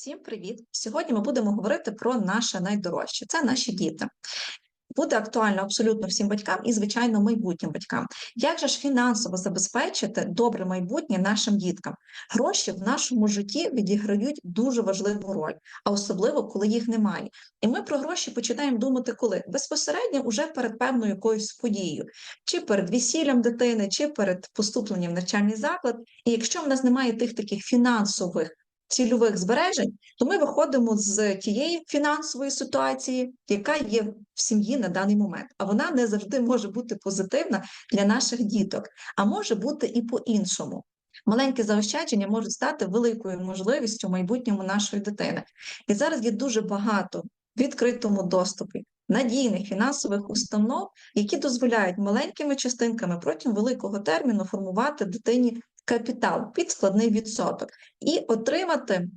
Всім привіт! Сьогодні ми будемо говорити про наше найдорожче це наші діти. Буде актуально абсолютно всім батькам і, звичайно, майбутнім батькам. Як же ж фінансово забезпечити добре майбутнє нашим діткам? Гроші в нашому житті відіграють дуже важливу роль, а особливо коли їх немає. І ми про гроші починаємо думати, коли безпосередньо уже перед певною якоюсь подією, чи перед весіллям дитини, чи перед поступленням в навчальний заклад. І якщо в нас немає тих таких фінансових цільових збережень, то ми виходимо з тієї фінансової ситуації, яка є в сім'ї на даний момент. А вона не завжди може бути позитивна для наших діток, а може бути і по-іншому. Маленькі заощадження можуть стати великою можливістю в майбутньому нашої дитини. І зараз є дуже багато в відкритому доступі надійних фінансових установ, які дозволяють маленькими частинками протягом великого терміну формувати дитині капітал під складний відсоток і отримати,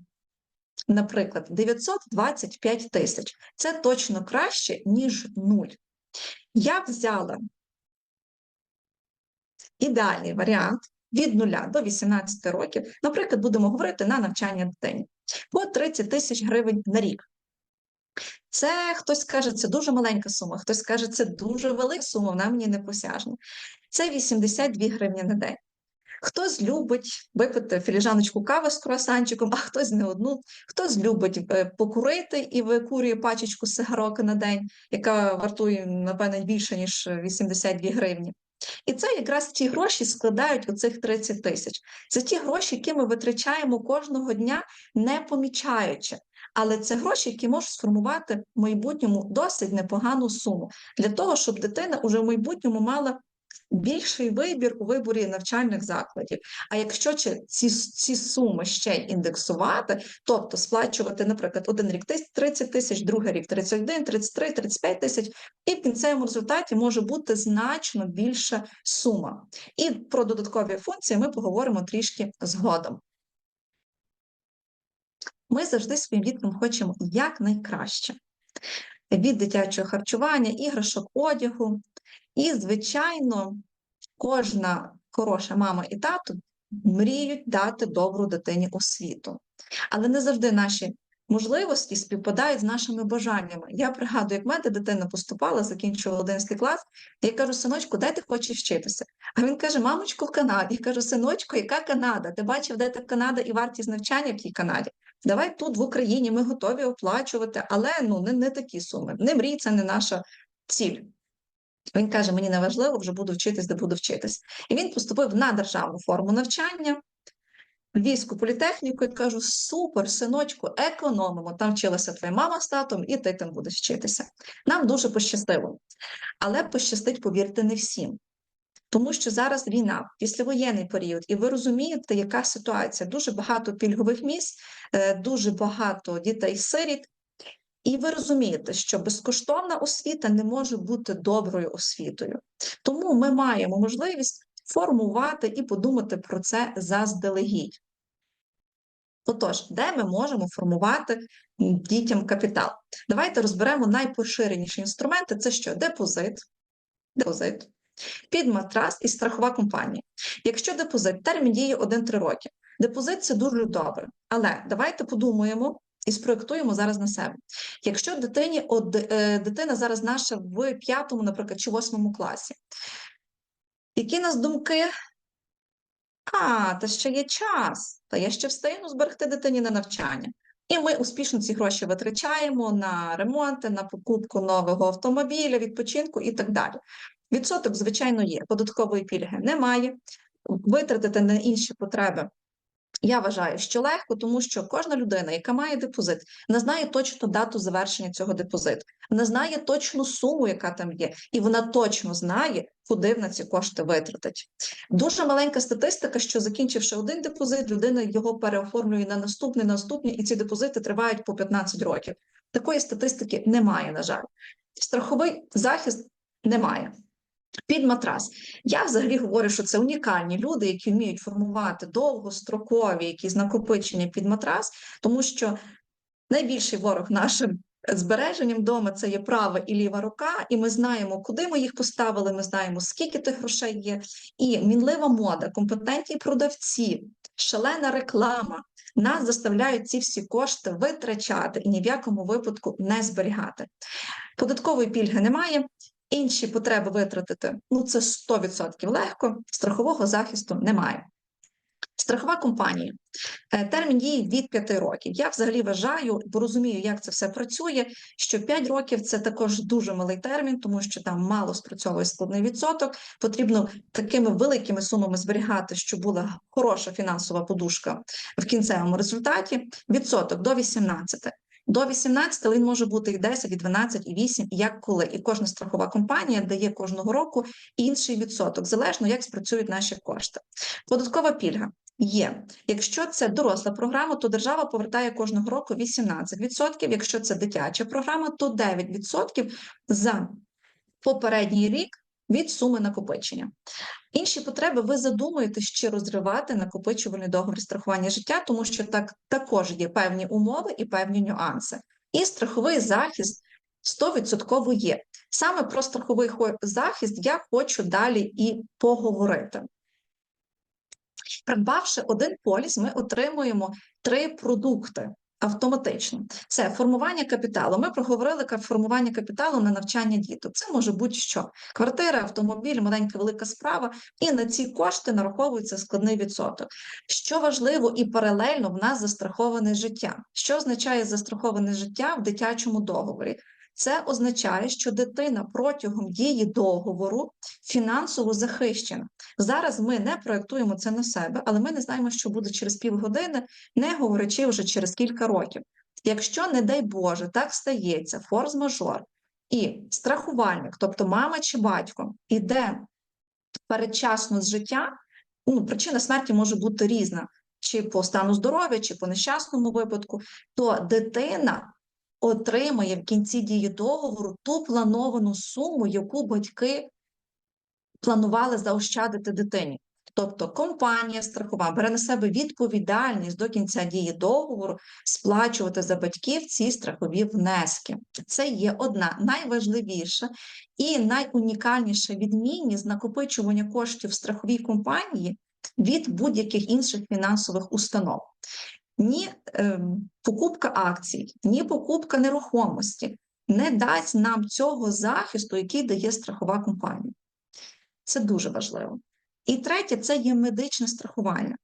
наприклад, 925 тисяч. Це точно краще, ніж нуль. Я взяла ідеальний варіант від 0 до 18 років, наприклад, будемо говорити на навчання дитині по 30 тисяч гривень на рік. Це хтось скаже, це дуже маленька сума, хтось скаже, це дуже велика сума, вона мені не посяжна. Це 82 гривні на день. Хтось любить випити філіжаночку кави з круасанчиком, а хтось не одну, хтось любить е, покурити і викурює пачечку сигароки на день, яка вартує, напевне, більше, ніж 82 гривні. І це якраз ті гроші складають оцих 30 тисяч. Це ті гроші, які ми витрачаємо кожного дня, не помічаючи. Але це гроші, які можуть сформувати в майбутньому досить непогану суму для того, щоб дитина уже в майбутньому мала більший вибір у виборі навчальних закладів. А якщо ці ці суми ще індексувати, тобто сплачувати, наприклад, один рік 30 тисяч, другий рік 31, 33, 35 тисяч, і в кінцевому результаті може бути значно більша сума. І про додаткові функції ми поговоримо трішки згодом. Ми завжди своїм діткам хочемо якнайкраще. Від дитячого харчування, іграшок, одягу, і, звичайно, кожна хороша мама і тато мріють дати добру дитині освіту. Але не завжди наші можливості співпадають з нашими бажаннями. Я пригадую, як в мене дитина поступала, закінчувала 11 клас, я кажу, синочку, де ти хочеш вчитися? А він каже: Мамочку, в Канаді. Я кажу, синочку, яка Канада? Ти бачив, де та Канада і вартість навчання в тій Канаді? Давай тут в Україні ми готові оплачувати, але ну не, не такі суми. Не мрій, це не наша ціль. Він каже: мені не важливо, вже буду вчитись, де буду вчитись. І він поступив на державну форму навчання. Львівську політехніку і кажу: супер, синочку, економимо. Там вчилася твоя мама з татом, і ти там будеш вчитися. Нам дуже пощастило. Але пощастить, повірте, не всім. Тому що зараз війна, післявоєнний період, і ви розумієте, яка ситуація? Дуже багато пільгових місць, е, дуже багато дітей-сиріт, і ви розумієте, що безкоштовна освіта не може бути доброю освітою. Тому ми маємо можливість формувати і подумати про це заздалегідь. Отож, де ми можемо формувати дітям капітал? Давайте розберемо найпоширеніші інструменти: це що? Депозит, депозит, підматрас і страхова компанія. Якщо депозит термін діє 1-3 роки, депозит це дуже добре. Але давайте подумаємо, і спроєктуємо зараз на себе. Якщо дитині от, е, дитина зараз наша в п'ятому, наприклад, чи восьмому класі, які нас думки? А, та ще є час, та я ще встигну зберегти дитині на навчання. І ми успішно ці гроші витрачаємо на ремонти, на покупку нового автомобіля, відпочинку і так далі. Відсоток, звичайно, є. Податкової пільги немає. Витратити на інші потреби я вважаю, що легко, тому що кожна людина, яка має депозит, не знає точно дату завершення цього депозиту, не знає точну суму, яка там є, і вона точно знає, куди вона ці кошти витратить. Дуже маленька статистика, що закінчивши один депозит, людина його переоформлює на наступний, наступний, і ці депозити тривають по 15 років. Такої статистики немає, на жаль. Страховий захист немає. Під матрас. Я взагалі говорю, що це унікальні люди, які вміють формувати довгострокові якісь накопичення під матрас, тому що найбільший ворог нашим збереженням вдома це є права і ліва рука, і ми знаємо, куди ми їх поставили. Ми знаємо, скільки тих грошей є. І мінлива мода, компетентні продавці, шалена реклама нас заставляють ці всі кошти витрачати і ні в якому випадку не зберігати. Податкової пільги немає. Інші потреби витратити ну це 100% легко, страхового захисту немає. Страхова компанія. Е, термін дії від 5 років. Я взагалі вважаю, бо розумію, як це все працює. Що 5 років це також дуже малий термін, тому що там мало спрацьовує складний відсоток. Потрібно такими великими сумами зберігати, щоб була хороша фінансова подушка в кінцевому результаті. Відсоток до 18. До 18 він може бути і 10, і 12, і 8, і як коли. І кожна страхова компанія дає кожного року інший відсоток, залежно як спрацюють наші кошти. Податкова пільга. Є, якщо це доросла програма, то держава повертає кожного року 18%. Якщо це дитяча програма, то 9% за попередній рік від суми накопичення. Інші потреби ви задумуєтесь чи розривати накопичувальний договір страхування життя, тому що так також є певні умови і певні нюанси. І страховий захист 100% є. Саме про страховий захист я хочу далі і поговорити. Придбавши один поліс, ми отримуємо три продукти автоматично. Це формування капіталу. Ми проговорили формування капіталу на навчання діток. Це може будь-що. Квартира, автомобіль, маленька велика справа, і на ці кошти нараховується складний відсоток. Що важливо і паралельно в нас застраховане життя. Що означає застраховане життя в дитячому договорі? Це означає, що дитина протягом дії договору фінансово захищена. Зараз ми не проєктуємо це на себе, але ми не знаємо, що буде через півгодини, не говорячи вже через кілька років. Якщо, не дай Боже, так стається, форс-мажор, і страхувальник, тобто мама чи батько, іде передчасно з життя, ну, причина смерті може бути різна, чи по стану здоров'я, чи по нещасному випадку, то дитина отримає в кінці дії договору ту плановану суму, яку батьки планували заощадити дитині. Тобто компанія страхова бере на себе відповідальність до кінця дії договору сплачувати за батьків ці страхові внески. Це є одна найважливіша і найунікальніша відмінність накопичування коштів страховій компанії від будь-яких інших фінансових установ ні е, покупка акцій, ні покупка нерухомості не дасть нам цього захисту, який дає страхова компанія. Це дуже важливо. І третє це є медичне страхування.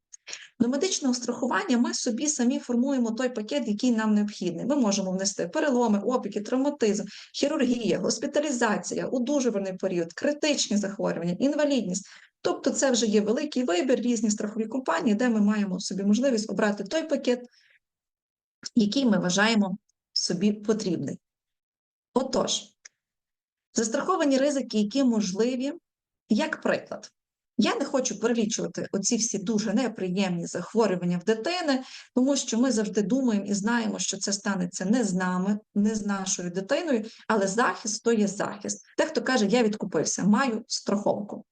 До медичного страхування ми собі самі формуємо той пакет, який нам необхідний. Ми можемо внести переломи, опіки, травматизм, хірургія, госпіталізація, удужувальний період, критичні захворювання, інвалідність. Тобто, це вже є великий вибір, різні страхові компанії, де ми маємо собі можливість обрати той пакет, який ми вважаємо собі потрібний. Отож, застраховані ризики, які можливі, як приклад. Я не хочу перелічувати оці всі дуже неприємні захворювання в дитини, тому що ми завжди думаємо і знаємо, що це станеться не з нами, не з нашою дитиною, але захист то є захист. Дехто каже, я відкупився, маю страховку.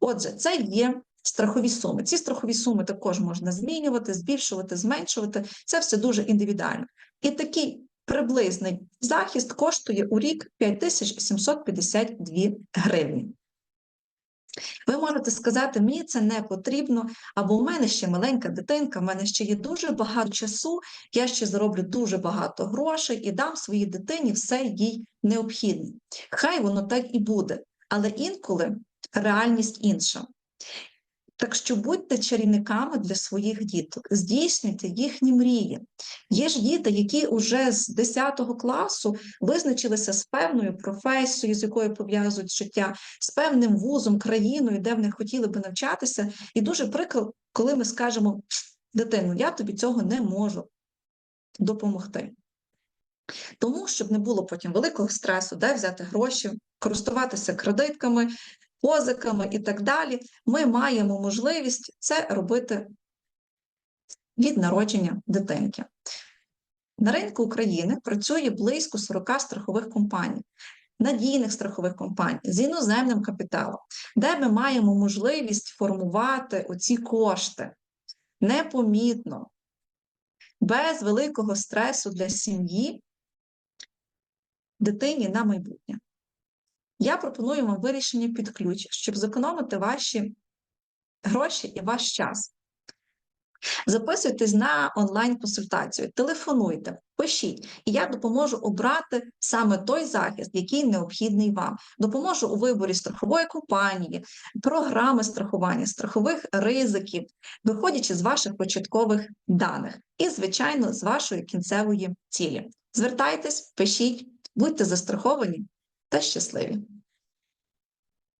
Отже, це є страхові суми. Ці страхові суми також можна змінювати, збільшувати, зменшувати. Це все дуже індивідуально. І такий приблизний захист коштує у рік 5752 гривні. Ви можете сказати, мені це не потрібно, або у мене ще маленька дитинка, в мене ще є дуже багато часу, я ще зароблю дуже багато грошей і дам своїй дитині все їй необхідне. Хай воно так і буде. Але інколи реальність інша. Так що будьте чарівниками для своїх діток, здійснюйте їхні мрії. Є ж діти, які вже з 10 класу визначилися з певною професією, з якою пов'язують життя, з певним вузом, країною, де вони хотіли би навчатися. І дуже прикро, коли ми скажемо дитину, я тобі цього не можу допомогти. Тому, щоб не було потім великого стресу, де взяти гроші, користуватися кредитками, позиками і так далі, ми маємо можливість це робити від народження дитинки. На ринку України працює близько 40 страхових компаній, надійних страхових компаній з іноземним капіталом, де ми маємо можливість формувати оці кошти непомітно, без великого стресу для сім'ї, дитині на майбутнє. Я пропоную вам вирішення під ключ, щоб зекономити ваші гроші і ваш час. Записуйтесь на онлайн-консультацію, телефонуйте, пишіть, і я допоможу обрати саме той захист, який необхідний вам. Допоможу у виборі страхової компанії, програми страхування, страхових ризиків, виходячи з ваших початкових даних і, звичайно, з вашої кінцевої цілі. Звертайтесь, пишіть, будьте застраховані та щасливі!